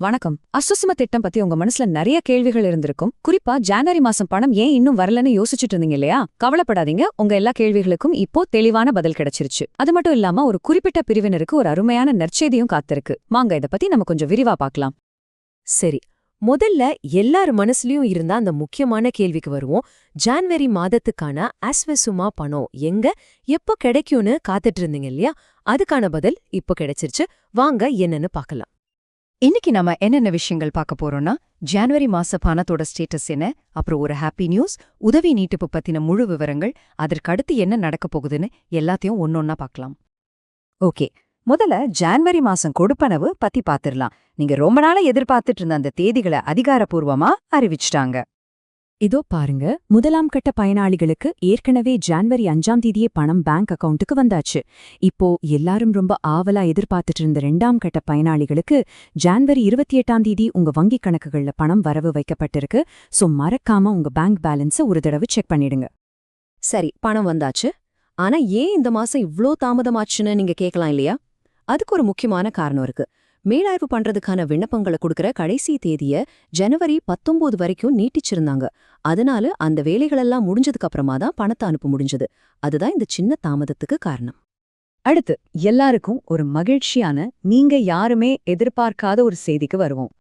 வணக்கம். அசுசிம திட்டம் பத்தி உங்க மனசுல நிறைய கேள்விகள் இருந்திருக்கும். குறிப்பா ஜனவரி மாசம் பணம் ஏன் இன்னும் வரலன்னு யோசிச்சுட்டு இருந்தீங்க இல்லையா? கவலைப்படாதீங்க. உங்க எல்லா கேள்விகளுக்கும் இப்போ தெளிவான பதில் கிடைச்சிருச்சு. அது மட்டும் இல்லாம ஒரு குறிப்பிட்ட பிரிவினருக்கு ஒரு அருமையான நற்செய்தியும் காத்திருக்கு. வாங்க இத பத்தி நம்ம கொஞ்சம் விரிவா பார்க்கலாம். சரி. முதல்ல எல்லார் மனசுலயும் இருந்த அந்த முக்கியமான கேள்விக்கு வருவோம். ஜான்வரி மாதத்துக்கான அஸ்வசுமா பணம் எங்க எப்போ கிடைக்கும்னு காத்துட்டு இருந்தீங்க இல்லையா? அதுக்கான பதில் இப்போ கிடைச்சிருச்சு. வாங்க என்னன்னு பார்க்கலாம். இன்னைக்கு நம்ம என்னென்ன விஷயங்கள் பார்க்க போறோம்னா ஜனவரி மாச பணத்தோட ஸ்டேட்டஸ் என்ன அப்புறம் ஒரு ஹாப்பி நியூஸ் உதவி நீட்டிப்பு பத்தின முழு விவரங்கள் அதற்கடுத்து என்ன நடக்க போகுதுன்னு எல்லாத்தையும் ஒன்னொன்னா பார்க்கலாம். ஓகே முதல்ல ஜான்வரி மாசம் கொடுப்பனவு பத்தி பாத்திரலாம் நீங்க ரொம்ப நாளா எதிர்பார்த்துட்டு இருந்த அந்த தேதிகளை அதிகாரப்பூர்வமா அறிவிச்சிட்டாங்க. இதோ பாருங்க முதலாம் கட்ட பயனாளிகளுக்கு ஏற்கனவே ஜான்வரி அஞ்சாம் தேதியே பணம் பேங்க் அக்கவுண்ட்டுக்கு வந்தாச்சு. இப்போ எல்லாரும் ரொம்ப ஆவலா எதிர்பார்த்துட்டு இருந்த ரெண்டாம் கட்ட பயனாளிகளுக்கு ஜான்வரி இருபத்தி எட்டாம் தேதி உங்க வங்கிக் கணக்குகள்ல பணம் வரவு வைக்கப்பட்டிருக்கு. சோ மறக்காம உங்க பேங்க் பேலன்ஸ ஒரு தடவை செக் பண்ணிடுங்க. சரி பணம் வந்தாச்சு. ஆனா ஏன் இந்த மாசம் இவ்ளோ தாமதமாச்சுன்னு நீங்க கேட்கலாம் இல்லையா? அதுக்கு ஒரு முக்கியமான காரணம் இருக்கு. மேலாய்வு பண்றதுக்கான விண்ணப்பங்களை கொடுக்கற கடைசி தேதிய ஜனவரி பத்தொன்பது வரைக்கும் நீட்டிச்சிருந்தாங்க. அதனால அந்த வேலைகளெல்லாம் முடிஞ்சதுக்கு அப்புறமா தான் பணத்தை அனுப்ப முடிஞ்சது. அதுதான் இந்த சின்ன தாமதத்துக்கு காரணம். அடுத்து எல்லாருக்கும் ஒரு மகிழ்ச்சியான நீங்க யாருமே எதிர்பார்க்காத ஒரு செய்திக்கு வருவோம்.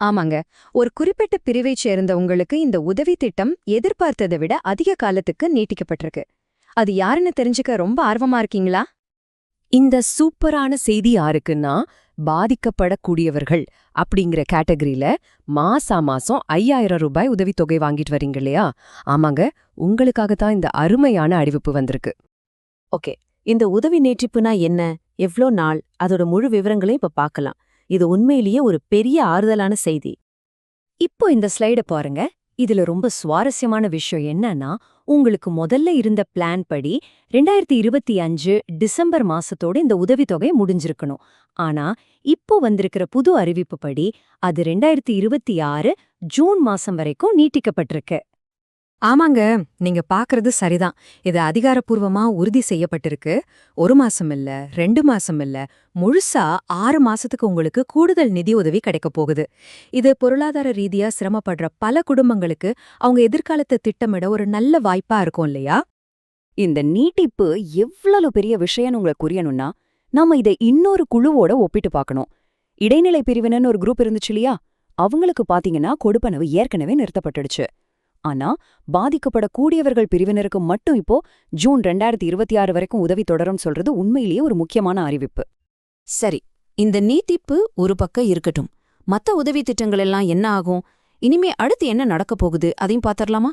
ஆமாங்க. ஒரு குறிப்பிட்ட பிரிவைச் சேர்ந்த உங்களுக்கு இந்த உதவி திட்டம் எதிர்பார்த்ததை விட அதிக காலத்துக்கு நீட்டிக்கப்பட்டிருக்கு. அது யாருன்னு தெரிஞ்சுக்க ரொம்ப ஆர்வமா இருக்கீங்களா? இந்த சூப்பரான செய்தி யாருக்குன்னா பாதிக்கப்படக்கூடியவர்கள் அப்படிங்கிற கேட்டகரியில மாசா மாசம் ஐயாயிரம் ரூபாய் உதவித்தொகை வாங்கிட்டு வரீங்க இல்லையா? ஆமாங்க உங்களுக்காகத்தான் இந்த அருமையான அறிவிப்பு வந்திருக்கு. ஓகே இந்த உதவி நீட்டிப்புனா என்ன? எவ்ளோ நாள்? அதோட முழு விவரங்களையும் இப்ப பார்க்கலாம் இது உண்மையிலேயே ஒரு பெரிய ஆறுதலான செய்தி. இப்போ இந்த ஸ்லைட பாருங்க. இதுல ரொம்ப சுவாரஸ்யமான விஷயம் என்னன்னா உங்களுக்கு முதல்ல இருந்த பிளான் படி ரெண்டாயிரத்தி இருபத்தி அஞ்சு டிசம்பர் மாசத்தோட இந்த உதவித்தொகை முடிஞ்சிருக்கணும். ஆனா இப்போ வந்திருக்கிற புது அறிவிப்பு படி அது ரெண்டாயிரத்தி இருபத்தி ஆறு ஜூன் மாசம் வரைக்கும் நீட்டிக்கப்பட்டிருக்கு. ஆமாங்க நீங்க பாக்குறது சரிதான். இது அதிகாரப்பூர்வமா உறுதி செய்யப்பட்டிருக்கு. ஒரு மாசம் இல்ல ரெண்டு மாசம் இல்ல முழுசா ஆறு மாசத்துக்கு உங்களுக்கு கூடுதல் நிதி உதவி கிடைக்க போகுது. இது பொருளாதார ரீதியா சிரமப்படுற பல குடும்பங்களுக்கு அவங்க எதிர்காலத்தை திட்டமிட ஒரு நல்ல வாய்ப்பா இருக்கும் இல்லையா? இந்த நீட்டிப்பு எவ்வளவு பெரிய விஷயம்னு உங்களுக்கு புரியணும்னா நாம இதை இன்னொரு குழுவோட ஒப்பிட்டு பார்க்கணும். இடைநிலை பிரிவினன்னு ஒரு குரூப் இருந்துச்சு இல்லையா? அவங்களுக்கு பாத்தீங்கன்னா கொடுப்பனவு ஏற்கனவே நிறுத்தப்பட்டுடுச்சு. ஆனா பாதிக்கப்படக்கூடியவர்கள் பிரிவினருக்கு மட்டும் இப்போ ஜூன் ரெண்டாயிரத்தி இருபத்தி ஆறு வரைக்கும் உதவி தொடரும் சொல்றது உண்மையிலேயே ஒரு முக்கியமான அறிவிப்பு. சரி இந்த நீட்டிப்பு ஒரு பக்கம் இருக்கட்டும். மத்த உதவி திட்டங்கள் எல்லாம் என்ன ஆகும்? இனிமே அடுத்து என்ன நடக்க போகுது? அதையும் பாத்திரலாமா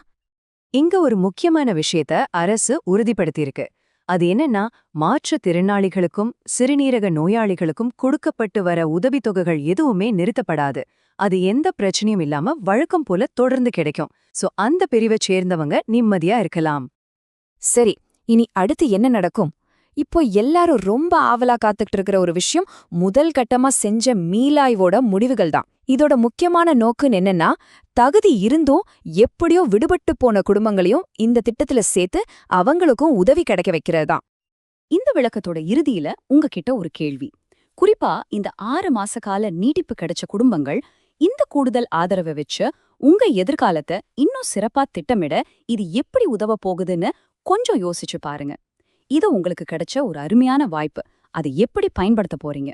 இங்க ஒரு முக்கியமான விஷயத்த அரசு உறுதிப்படுத்தியிருக்கு. அது என்னன்னா மாற்றுத் திறனாளிகளுக்கும் சிறுநீரக நோயாளிகளுக்கும் கொடுக்கப்பட்டு வர உதவித்தொகைகள் எதுவுமே நிறுத்தப்படாது. அது எந்த பிரச்சனையும் இல்லாம வழக்கம் போல தொடர்ந்து கிடைக்கும். சோ அந்த பிரிவை சேர்ந்தவங்க நிம்மதியா இருக்கலாம். சரி இனி அடுத்து என்ன நடக்கும்? இப்போ எல்லாரும் ரொம்ப ஆவலா காத்துக்கிட்டு இருக்கிற ஒரு விஷயம் முதல் கட்டமா செஞ்ச மீளாய்வோட முடிவுகள் தான். இதோட முக்கியமான நோக்குன்னு என்னன்னா தகுதி இருந்தும் எப்படியோ விடுபட்டு போன குடும்பங்களையும் இந்த திட்டத்துல சேர்த்து அவங்களுக்கும் உதவி கிடைக்க வைக்கிறது தான். இந்த விளக்கத்தோட இறுதியில உங்ககிட்ட ஒரு கேள்வி. குறிப்பா இந்த ஆறு மாச கால நீட்டிப்பு கிடைச்ச குடும்பங்கள் இந்த கூடுதல் ஆதரவை வச்சு உங்க எதிர்காலத்தை இன்னும் சிறப்பா திட்டமிட இது எப்படி உதவ போகுதுன்னு கொஞ்சம் யோசிச்சு பாருங்க. இது உங்களுக்கு கிடைச்ச ஒரு அருமையான வாய்ப்பு. அதை எப்படி பயன்படுத்த போறீங்க?